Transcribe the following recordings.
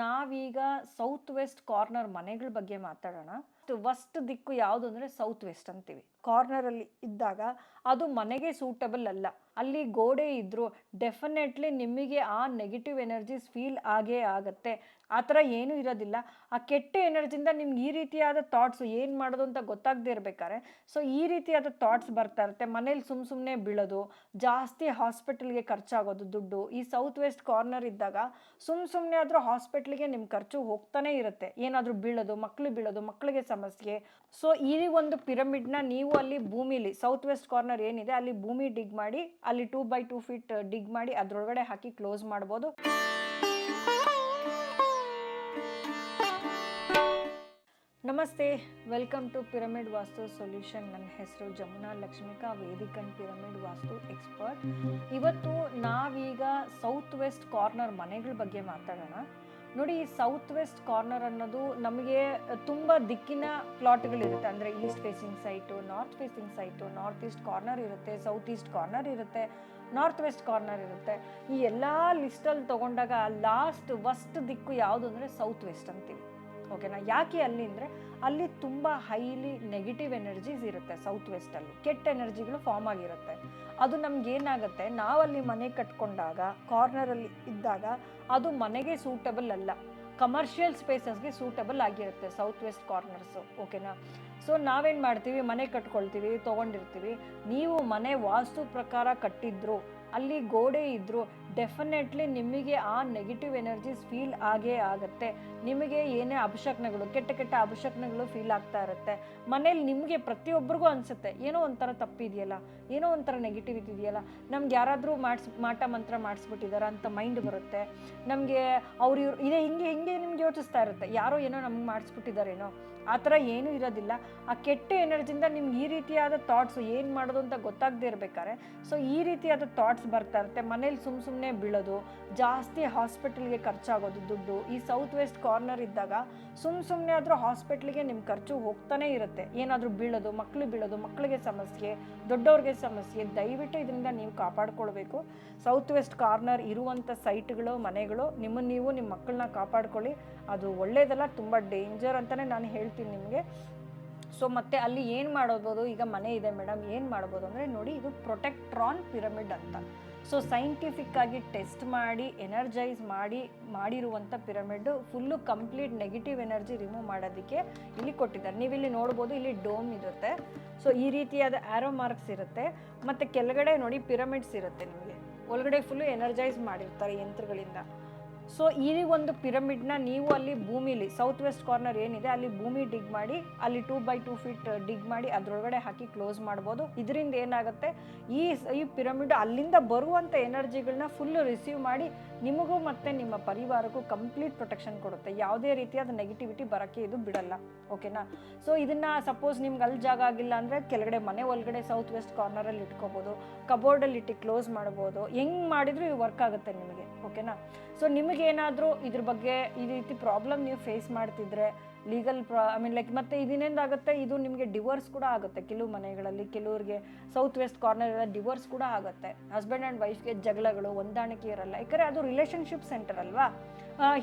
ನಾವೀಗ south west corner ಮನೆಗಳ ಬಗ್ಗೆ ಮಾತಾಡೋಣ. ವಸ್ಟ್ ದಿಕ್ಕು ಯಾವುದು ಅಂದರೆ ಸೌತ್ ವೆಸ್ಟ್ ಅಂತೀವಿ. ಕಾರ್ನರಲ್ಲಿ ಇದ್ದಾಗ ಅದು ಮನೆಗೆ ಸೂಟಬಲ್ ಅಲ್ಲ. ಅಲ್ಲಿ ಗೋಡೆ ಇದ್ದರೂ ಡೆಫಿನೆಟ್ಲಿ ನಿಮಗೆ ಆ ನೆಗೆಟಿವ್ ಎನರ್ಜೀಸ್ ಫೀಲ್ ಆಗೇ ಆಗುತ್ತೆ. ಆ ಥರ ಏನೂ ಇರೋದಿಲ್ಲ. ಆ ಕೆಟ್ಟ ಎನರ್ಜಿಯಿಂದ ನಿಮ್ಗೆ ಈ ರೀತಿಯಾದ ಥಾಟ್ಸ್ ಏನು ಮಾಡೋದು ಅಂತ ಗೊತ್ತಾಗದೇ ಇರಬೇಕಾದ್ರೆ ಸೊ ಈ ರೀತಿಯಾದ ಥಾಟ್ಸ್ ಬರ್ತಾ ಇರುತ್ತೆ. ಮನೇಲಿ ಸುಮ್ಮ ಸುಮ್ಮನೆ ಬೀಳೋದು, ಜಾಸ್ತಿ ಹಾಸ್ಪಿಟಲ್ಗೆ ಖರ್ಚಾಗೋದು ದುಡ್ಡು. ಈ ಸೌತ್ ವೆಸ್ಟ್ ಕಾರ್ನರ್ ಇದ್ದಾಗ ಸುಮ್ಮ ಸುಮ್ಮನೆ ಆದರೂ ಹಾಸ್ಪಿಟ್ಲಿಗೆ ನಿಮ್ಮ ಖರ್ಚು ಹೋಗ್ತಾನೆ ಇರುತ್ತೆ. ಏನಾದರೂ ಬೀಳೋದು ಮಕ್ಕಳು ಬೀಳೋದು ಮಕ್ಕಳಿಗೆ ಸಮಸ್ಯೆ. ಸೊ ಈ ಒಂದು ಪಿರಮಿಡ್ನ ನೀವು ಅಲ್ಲಿ ಭೂಮಿಲಿ ಸೌತ್ ವೆಸ್ಟ್ ಕಾರ್ನರ್ ಏನಿದೆ, ಅಲ್ಲಿ ಭೂಮಿ ಡಿಗ್ ಮಾಡಿ, ಅಲ್ಲಿ two by two feet dig ಮಾಡಿ, ಅದರೊಳಗಡೆ ಹಾಕಿ ಕ್ಲೋಸ್ ಮಾಡ್ಬೋದು. ನಮಸ್ತೆ welcome to pyramid Vastu solution ನನ್ನ ಹೆಸರು ಜಮುನಾ ಲಕ್ಷ್ಮಿಕಾ, ವೇದಿಕನ್ ಪಿರಮಿಡ್ ವಾಸ್ತು ಎಕ್ಸ್ಪರ್ಟ್ ಇವತ್ತು ನಾವೀಗ ಸೌತ್ ವೆಸ್ಟ್ ಕಾರ್ನರ್ ಮನೆಗಳ ಬಗ್ಗೆ ಮಾತಾಡೋಣ. ನೋಡಿ, ಈ ಸೌತ್ ವೆಸ್ಟ್ ಕಾರ್ನರ್ ಅನ್ನೋದು ನಮಗೆ ತುಂಬ ದಿಕ್ಕಿನ ಪ್ಲಾಟ್ಗಳಿರುತ್ತೆ ಅಂದರೆ east facing site north facing site north east corner ಇರುತ್ತೆ ಸೌತ್ ಈಸ್ಟ್ ಕಾರ್ನರ್ ಇರುತ್ತೆ ನಾರ್ತ್ ವೆಸ್ಟ್ ಕಾರ್ನರ್ ಇರುತ್ತೆ. ಈ ಎಲ್ಲ ಲಿಸ್ಟಲ್ಲಿ ತೊಗೊಂಡಾಗ ಲಾಸ್ಟ್ ವಸ್ಟ್ ದಿಕ್ಕು ಯಾವುದು ಅಂದರೆ ಸೌತ್ ವೆಸ್ಟ್ ಅಂತೀವಿ. ಓಕೆನಾ ಯಾಕೆ ಅಲ್ಲಿ ಅಂದರೆ ಅಲ್ಲಿ ತುಂಬ ಹೈಲಿ ನೆಗೆಟಿವ್ ಎನರ್ಜೀಸ್ ಇರುತ್ತೆ ಸೌತ್ ವೆಸ್ಟಲ್ಲಿ ಕೆಟ್ಟ ಎನರ್ಜಿಗಳು ಫಾರ್ಮ್ ಆಗಿರುತ್ತೆ. ಅದು ನಮ್ಗೆ ಏನಾಗುತ್ತೆ? ನಾವಲ್ಲಿ ಮನೆ ಕಟ್ಕೊಂಡಾಗ ಕಾರ್ನರಲ್ಲಿ ಇದ್ದಾಗ ಅದು ಮನೆಗೆ ಸೂಟಬಲ್ ಅಲ್ಲ. ಕಮರ್ಷಿಯಲ್ ಸ್ಪೇಸಸ್ಗೆ ಸೂಟಬಲ್ ಆಗಿರುತ್ತೆ ಸೌತ್ ವೆಸ್ಟ್ ಕಾರ್ನರ್ಸು ಓಕೆನಾ ಸೊ ನಾವೇನು ಮಾಡ್ತೀವಿ? ಮನೆ ಕಟ್ಕೊಳ್ತೀವಿ, ತೊಗೊಂಡಿರ್ತೀವಿ. ನೀವು ಮನೆ ವಾಸ್ತು ಪ್ರಕಾರ ಕಟ್ಟಿದ್ರು, ಅಲ್ಲಿ ಗೋಡೆ ಇದ್ದರೂ ಡೆಫಿನೆಟ್ಲಿ ನಿಮಗೆ ಆ ನೆಗೆಟಿವ್ ಎನರ್ಜೀಸ್ ಫೀಲ್ ಆಗೇ ಆಗುತ್ತೆ. ನಿಮಗೆ ಏನೇ ಅಪಶಕ್ನಗಳು ಕೆಟ್ಟ ಕೆಟ್ಟ ಅಪಶಕ್ನಗಳು ಫೀಲ್ ಆಗ್ತಾ ಇರುತ್ತೆ. ಮನೇಲಿ ನಿಮಗೆ ಪ್ರತಿಯೊಬ್ಬರಿಗೂ ಅನಿಸುತ್ತೆ, ಏನೋ ಒಂಥರ ತಪ್ಪಿದೆಯಲ್ಲ, ಏನೋ ಒಂಥರ ನೆಗೆಟಿವ್ ಇದೆಯಲ್ಲ. ನಮ್ಗೆ ಯಾರಾದರೂ ಮಾಡಿಸ್, ಮಾಟ ಮಂತ್ರ ಮಾಡಿಸ್ಬಿಟ್ಟಿದಾರ ಅಂತ ಮೈಂಡ್ ಬರುತ್ತೆ. ನಮಗೆ ಅವ್ರು ಇವ್ರು, ಇದೇ ಹಿಂಗೆ ಹಿಂಗೆ ನಿಮ್ಗೆ ಯೋಚಿಸ್ತಾ ಇರುತ್ತೆ. ಯಾರೋ ಏನೋ ನಮ್ಗೆ ಮಾಡಿಸ್ಬಿಟ್ಟಿದಾರೇನೋ, ಆ ಥರ ಏನೂ ಇರೋದಿಲ್ಲ. ಆ ಕೆಟ್ಟ ಎನರ್ಜಿಯಿಂದ ನಿಮ್ಗೆ ಈ ರೀತಿಯಾದ ಥಾಟ್ಸ್ ಏನು ಮಾಡೋದು ಅಂತ ಗೊತ್ತಾಗದೇ ಇರಬೇಕಾರೆ ಸೊ ಈ ರೀತಿಯಾದ ಥಾಟ್ಸ್ ಬರ್ತಾ ಇರುತ್ತೆ. ಮನೇಲಿ ಸುಮ್ಮ ಸುಮ್ಮನೆ ಬೀಳೋದು, ಜಾಸ್ತಿ ಹಾಸ್ಪಿಟಲ್ಗೆ ಖರ್ಚಾಗೋದು ದುಡ್ಡು, ಈ ಸೌತ್ ವೆಸ್ಟ್ ಕಾರ್ನರ್ ಇದ್ದಾಗ ಸುಮ್ ಸುಮ್ಮನೆ ಆದರೂ ಹಾಸ್ಪಿಟ್ಲಿಗೆ ನಿಮ್ಮ ಖರ್ಚು ಹೋಗ್ತಾನೆ ಇರುತ್ತೆ. ಏನಾದರೂ ಬೀಳೋದು ಮಕ್ಕಳು ಬೀಳೋದು ಮಕ್ಕಳಿಗೆ ಸಮಸ್ಯೆ, ದೊಡ್ಡವ್ರಿಗೆ ಸಮಸ್ಯೆ, ದಯವಿಟ್ಟು ಇದರಿಂದ ನೀವು ಕಾಪಾಡ್ಕೊಳ್ಬೇಕು. ಸೌತ್ ವೆಸ್ಟ್ ಕಾರ್ನರ್ ಇರುವಂಥ ಸೈಟ್ಗಳು, ಮನೆಗಳು ನಿಮ್ಮನ್ನು ನೀವು, ನಿಮ್ಮ ಮಕ್ಕಳನ್ನ ಕಾಪಾಡ್ಕೊಳ್ಳಿ. ಅದು ಒಳ್ಳೆಯದಲ್ಲ ತುಂಬ ಡೇಂಜರ್ ಅಂತಲೇ ನಾನು ಹೇಳ್ತೀನಿ ನಿಮಗೆ. ಸೊ ಮತ್ತೆ ಅಲ್ಲಿ ಏನು ಮಾಡಬಹುದು ಈಗ ಮನೆ ಇದೆ ಮೇಡಮ್, ಏನು ಮಾಡ್ಬೋದು ಅಂದರೆ ನೋಡಿ ಇದು ಪ್ರೊಟೆಕ್ಟ್ರಾನ್ ಪಿರಮಿಡ್ ಅಂತ. ಸೊ ಸೈಂಟಿಫಿಕ್ ಆಗಿ ಟೆಸ್ಟ್ ಮಾಡಿ, ಎನರ್ಜೈಸ್ ಮಾಡಿ ಮಾಡಿರುವಂಥ pyramid full complete negative energy remove ಮಾಡೋದಕ್ಕೆ ಇಲ್ಲಿ ಕೊಟ್ಟಿದ್ದಾರೆ. ನೀವು ಇಲ್ಲಿ ನೋಡ್ಬೋದು ಇಲ್ಲಿ ಡೋಮ್ ಇರುತ್ತೆ. ಸೊ ಈ ರೀತಿಯಾದ ಆ್ಯರೋ ಮಾರ್ಕ್ಸ್ ಇರುತ್ತೆ. ಮತ್ತು ಕೆಳಗಡೆ ನೋಡಿ ಪಿರಮಿಡ್ಸ್ ಇರುತ್ತೆ ನಿಮಗೆ. ಒಳಗಡೆ ಫುಲ್ಲು ಎನರ್ಜೈಸ್ ಮಾಡಿರ್ತಾರೆ ಯಂತ್ರಗಳಿಂದ. ಸೊ ಈ ಒಂದು ಪಿರಮಿಡ್ನ ನೀವು ಅಲ್ಲಿ ಭೂಮಿಲಿ ಸೌತ್ ವೆಸ್ಟ್ ಕಾರ್ನರ್ ಏನಿದೆ, ಅಲ್ಲಿ ಭೂಮಿ ಡಿಗ್ ಮಾಡಿ, ಅಲ್ಲಿ two by two feet dig ಮಾಡಿ, ಅದರೊಳಗಡೆ ಹಾಕಿ ಕ್ಲೋಸ್ ಮಾಡ್ಬೋದು. ಇದರಿಂದ ಏನಾಗುತ್ತೆ, ಈ ಈ ಪಿರಮಿಡ್ ಅಲ್ಲಿಂದ ಬರುವಂಥ ಎನರ್ಜಿಗಳನ್ನ ಫುಲ್ ರಿಸೀವ್ ಮಾಡಿ, ನಿಮಗೂ ಮತ್ತು ನಿಮ್ಮ ಪರಿವಾರಕ್ಕೂ ಕಂಪ್ಲೀಟ್ ಪ್ರೊಟೆಕ್ಷನ್ ಕೊಡುತ್ತೆ. ಯಾವುದೇ ರೀತಿಯಾದ ನೆಗೆಟಿವಿಟಿ ಬರೋಕ್ಕೆ ಇದು ಬಿಡಲ್ಲ. ಓಕೆನಾ ಸೊ ಇದನ್ನು ಸಪೋಸ್ ನಿಮ್ಗೆ ಅಲ್ಲಿ ಜಾಗ ಆಗಿಲ್ಲ ಅಂದರೆ, ಕೆಳಗಡೆ ಮನೆ, ಒಳಗಡೆ ಸೌತ್ ವೆಸ್ಟ್ ಕಾರ್ನರಲ್ಲಿ ಇಟ್ಕೋಬೋದು. ಕಬೋರ್ಡಲ್ಲಿ ಇಟ್ಟು ಕ್ಲೋಸ್ ಮಾಡ್ಬೋದು. ಹೆಂಗೆ ಮಾಡಿದರೂ ವರ್ಕ್ ಆಗುತ್ತೆ ನಿಮಗೆ. ಓಕೆನಾ ಸೊ ನಿಮಗೇನಾದರೂ ಇದ್ರ ಬಗ್ಗೆ ಈ ರೀತಿ ಪ್ರಾಬ್ಲಮ್ ನೀವು ಫೇಸ್ ಮಾಡ್ತಿದ್ರೆ ಲೀಗಲ್ ಪ್ರಾ ಐ ಮೀನ್ ಲೈಕ್ ಮತ್ತು ಇದನ್ನೇನಾಗುತ್ತೆ ಇದು ನಿಮಗೆ ಡಿವೋರ್ಸ್ ಕೂಡ ಆಗುತ್ತೆ. ಕೆಲವು ಮನೆಗಳಲ್ಲಿ ಕೆಲವ್ರಿಗೆ ಸೌತ್ ವೆಸ್ಟ್ ಕಾರ್ನರ್ ಎಲ್ಲ ಡಿವೋರ್ಸ್ ಕೂಡ ಆಗುತ್ತೆ. ಹಸ್ಬೆಂಡ್ ಆ್ಯಂಡ್ ವೈಫ್ಗೆ ಜಗಳಗಳು, ಹೊಂದಾಣಿಕೆ ಇರಲ್ಲ. ಯಾಕಂದರೆ ಅದು ರಿಲೇಷನ್ಶಿಪ್ ಸೆಂಟರ್ ಅಲ್ವಾ?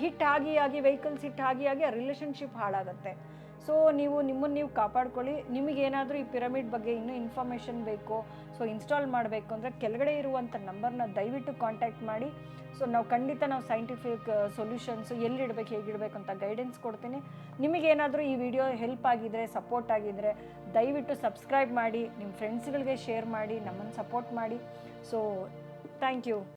ಹಿಟ್ ಆಗಿ ಆಗಿ ವೆಹಿಕಲ್ಸ್ ಹಿಟ್ ಆಗಿ ಆಗಿ, ಆ ರಿಲೇಷನ್ಶಿಪ್ ಹಾಳಾಗುತ್ತೆ. ಸೊ ನೀವು ನಿಮ್ಮನ್ನು ನೀವು ಕಾಪಾಡ್ಕೊಳ್ಳಿ. ನಿಮಗೇನಾದರೂ ಈ ಪಿರಮಿಡ್ ಬಗ್ಗೆ ಇನ್ನೂ ಇನ್ಫಾರ್ಮೇಷನ್ ಬೇಕು ಸೊ ಇನ್ಸ್ಟಾಲ್ ಮಾಡಬೇಕು ಅಂದರೆ ಕೆಳಗಡೆ ಇರುವಂಥ ನಂಬರ್ನ ದಯವಿಟ್ಟು ಕಾಂಟ್ಯಾಕ್ಟ್ ಮಾಡಿ. ಸೊ ನಾವು ಖಂಡಿತ ನಾವು ಸೈಂಟಿಫಿಕ್ ಸೊಲ್ಯೂಷನ್ಸು ಎಲ್ಲಿಡಬೇಕು ಹೇಗಿಡಬೇಕು ಅಂತ ಗೈಡೆನ್ಸ್ ಕೊಡ್ತೀನಿ. ನಿಮಗೇನಾದರೂ ಈ ವಿಡಿಯೋ ಹೆಲ್ಪ್ ಆಗಿದ್ರೆ ಸಪೋರ್ಟ್ ಆಗಿದ್ರೆ, ದಯವಿಟ್ಟು ಸಬ್ಸ್ಕ್ರೈಬ್ ಮಾಡಿ ನಿಮ್ಮ ಫ್ರೆಂಡ್ಸ್ಗಳಿಗೆ ಶೇರ್ ಮಾಡಿ, ನಮ್ಮನ್ನು ಸಪೋರ್ಟ್ ಮಾಡಿ. So thank you